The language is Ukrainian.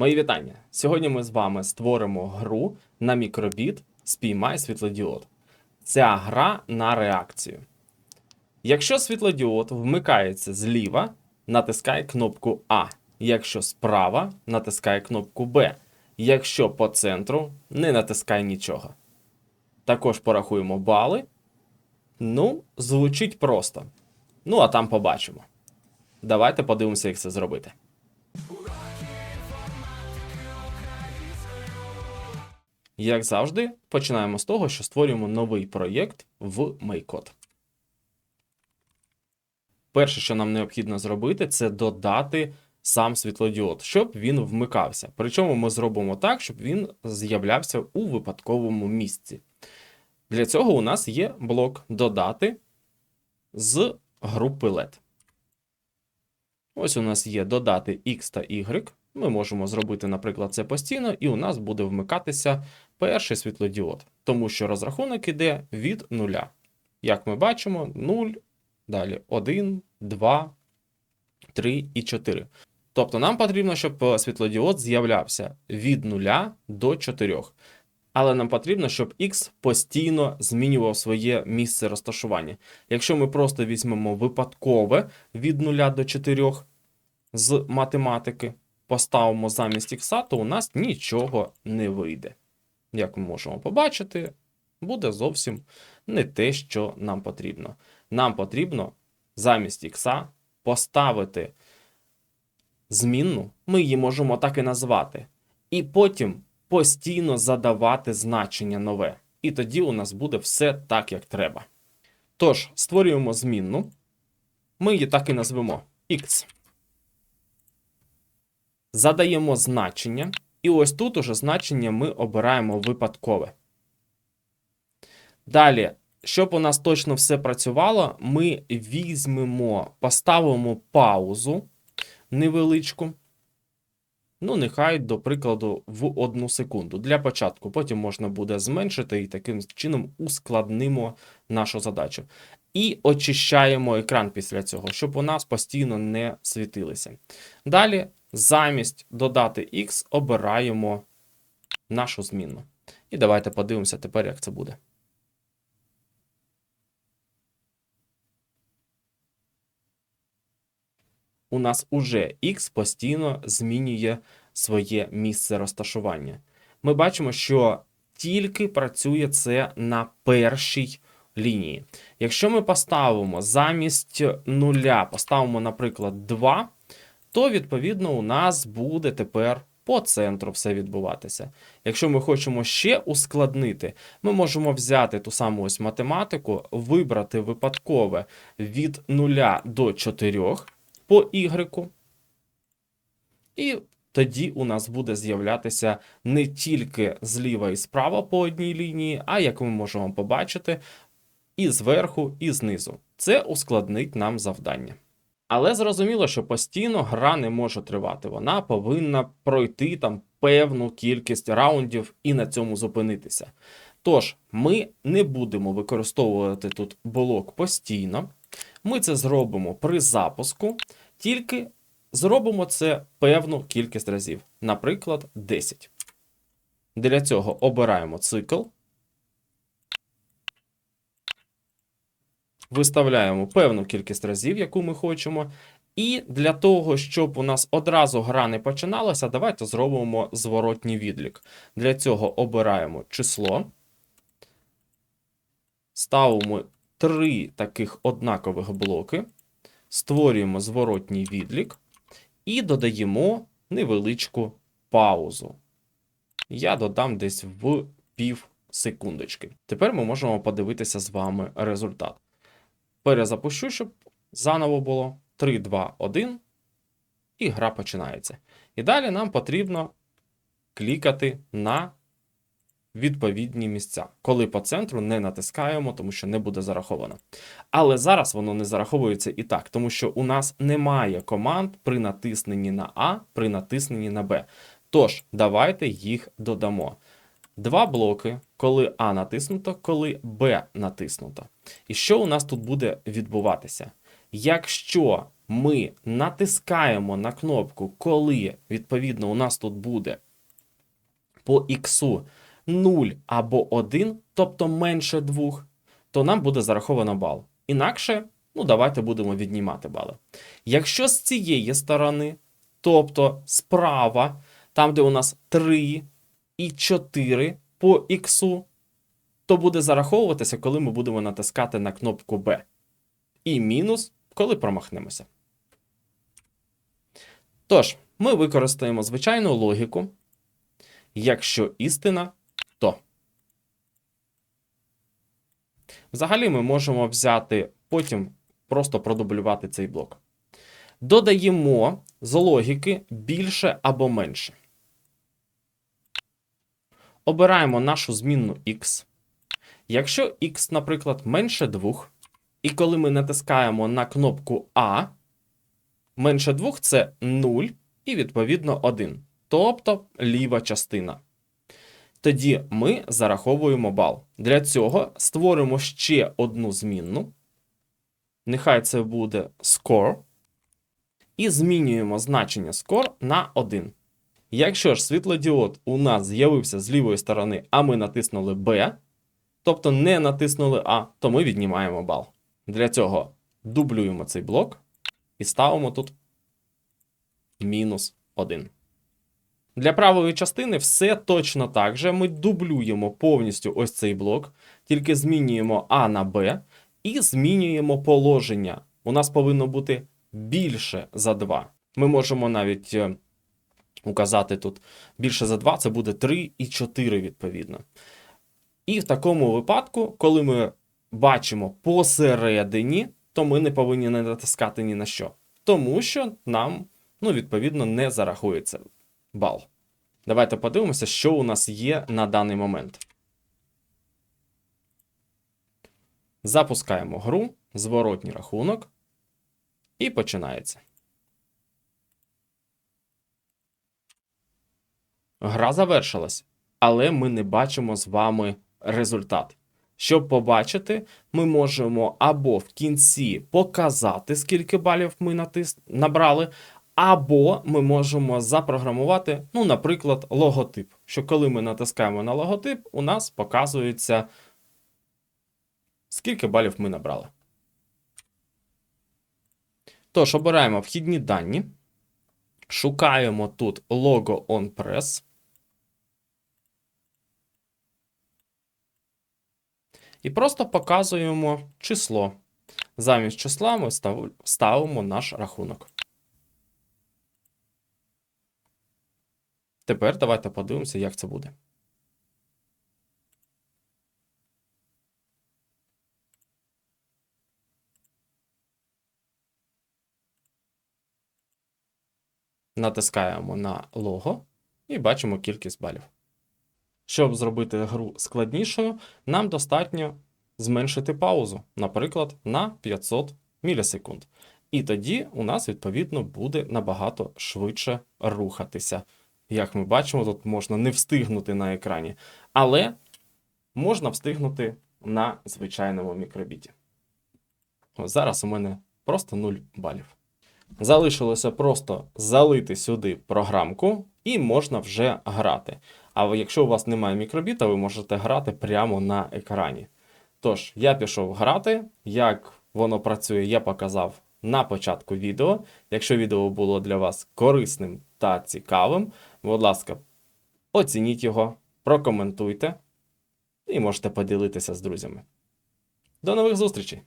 Мої вітання! Сьогодні ми з вами створимо гру на мікробіт Спіймай світлодіод. Ця гра на реакцію. Якщо світлодіод вмикається зліва, натискай кнопку А. Якщо справа, натискай кнопку Б. Якщо по центру, не натискай нічого. Також порахуємо бали. Ну, звучить просто. Ну, а там побачимо. Давайте подивимося, як це зробити. Як завжди, починаємо з того, що створюємо новий проєкт в MakeCode. Перше, що нам необхідно зробити, це додати сам світлодіод, щоб він вмикався. Причому ми зробимо так, щоб він з'являвся у випадковому місці. Для цього у нас є блок додати з групи LED. Ось у нас є додати X та Y. Ми можемо зробити, наприклад, це постійно, і у нас буде вмикатися перший світлодіод, тому що розрахунок іде від нуля. Як ми бачимо, 0, далі 1, 2, 3 і 4. Тобто нам потрібно, щоб е, світлодіод з'являвся від 0 до 4. Але нам потрібно, щоб X постійно змінював своє місце розташування. Якщо ми просто візьмемо випадкове від 0 до 4 з математики, поставимо замість X, то у нас нічого не вийде. Як ми можемо побачити, буде зовсім не те, що нам потрібно. Нам потрібно замість X поставити змінну, ми її можемо так і назвати, і потім постійно задавати значення нове. І тоді у нас буде все так, як треба. Тож, створюємо змінну, ми її так і назвемо X. Задаємо значення, і ось тут уже значення ми обираємо випадкове. Далі, щоб у нас точно все працювало, ми візьмемо, поставимо паузу невеличку. Ну, нехай, до прикладу, в одну секунду. Для початку. Потім можна буде зменшити і таким чином ускладнимо нашу задачу. І очищаємо екран після цього, щоб у нас постійно не світилися. Далі, замість додати X, обираємо нашу змінну. І давайте подивимося тепер, як це буде. у нас уже X постійно змінює своє місце розташування. Ми бачимо, що тільки працює це на першій лінії. Якщо ми поставимо замість нуля, поставимо, наприклад, 2, то відповідно у нас буде тепер по центру все відбуватися. Якщо ми хочемо ще ускладнити, ми можемо взяти ту саму ось математику, вибрати випадкове від 0 до 4 по Y. І тоді у нас буде з'являтися не тільки зліва і справа по одній лінії, а як ми можемо побачити, і зверху, і знизу. Це ускладнить нам завдання. Але зрозуміло, що постійно гра не може тривати. Вона повинна пройти там певну кількість раундів і на цьому зупинитися. Тож, ми не будемо використовувати тут блок постійно. Ми це зробимо при запуску, тільки зробимо це певну кількість разів, наприклад, 10. Для цього обираємо цикл, виставляємо певну кількість разів, яку ми хочемо. І для того, щоб у нас одразу гра не починалася, давайте зробимо зворотній відлік. Для цього обираємо число, ставимо три таких однакових блоки, створюємо зворотній відлік і додаємо невеличку паузу. Я додам десь в пів секундочки. Тепер ми можемо подивитися з вами результат. Перезапущу, щоб заново було 3, 2, 1, і гра починається. І далі нам потрібно клікати на відповідні місця, коли по центру не натискаємо, тому що не буде зараховано. Але зараз воно не зараховується і так, тому що у нас немає команд при натисненні на А, при натисненні на Б. Тож, давайте їх додамо. Два блоки, коли А натиснуто, коли Б натиснуто. І що у нас тут буде відбуватися? Якщо ми натискаємо на кнопку, коли відповідно у нас тут буде по іксу 0 або 1, тобто менше 2, то нам буде зараховано бал. Інакше, ну давайте будемо віднімати бали. Якщо з цієї сторони, тобто справа, там, де у нас 3 і 4 по іксу, то буде зараховуватися, коли ми будемо натискати на кнопку B. І мінус, коли промахнемося. Тож, ми використаємо звичайну логіку. Якщо істина, то. Взагалі ми можемо взяти, потім просто продублювати цей блок. Додаємо з логіки більше або менше. Обираємо нашу змінну x. Якщо x, наприклад, менше 2, і коли ми натискаємо на кнопку А, менше 2 це 0 і відповідно 1, тобто ліва частина. Тоді ми зараховуємо бал. Для цього створимо ще одну змінну. Нехай це буде score. І змінюємо значення score на 1. Якщо ж світлодіод у нас з'явився з лівої сторони, а ми натиснули B, тобто не натиснули А, то ми віднімаємо бал. Для цього дублюємо цей блок і ставимо тут мінус 1. Для правої частини все точно так же. Ми дублюємо повністю ось цей блок, тільки змінюємо А на Б і змінюємо положення. У нас повинно бути більше за 2. Ми можемо навіть е, указати тут більше за 2, це буде 3 і 4 відповідно. І в такому випадку, коли ми бачимо посередині, то ми не повинні не натискати ні на що. Тому що нам, ну, відповідно, не зарахується бал. Давайте подивимося, що у нас є на даний момент. Запускаємо гру, зворотній рахунок, і починається. Гра завершилась, але ми не бачимо з вами результат. Щоб побачити, ми можемо або в кінці показати, скільки балів ми натис... набрали, або ми можемо запрограмувати, ну, наприклад, логотип. Що коли ми натискаємо на логотип, у нас показується, скільки балів ми набрали. Тож, обираємо вхідні дані, шукаємо тут logo on-press. І просто показуємо число. Замість числа ми ставимо наш рахунок. Тепер давайте подивимося, як це буде. Натискаємо на лого і бачимо кількість балів. Щоб зробити гру складнішою, нам достатньо зменшити паузу, наприклад, на 500 мілісекунд. І тоді у нас, відповідно, буде набагато швидше рухатися. Як ми бачимо, тут можна не встигнути на екрані, але можна встигнути на звичайному мікробіті. Ось зараз у мене просто 0 балів. Залишилося просто залити сюди програмку, і можна вже грати. А якщо у вас немає мікробіта, ви можете грати прямо на екрані. Тож, я пішов грати. Як воно працює, я показав на початку відео. Якщо відео було для вас корисним та цікавим, будь ласка, оцініть його, прокоментуйте і можете поділитися з друзями. До нових зустрічей!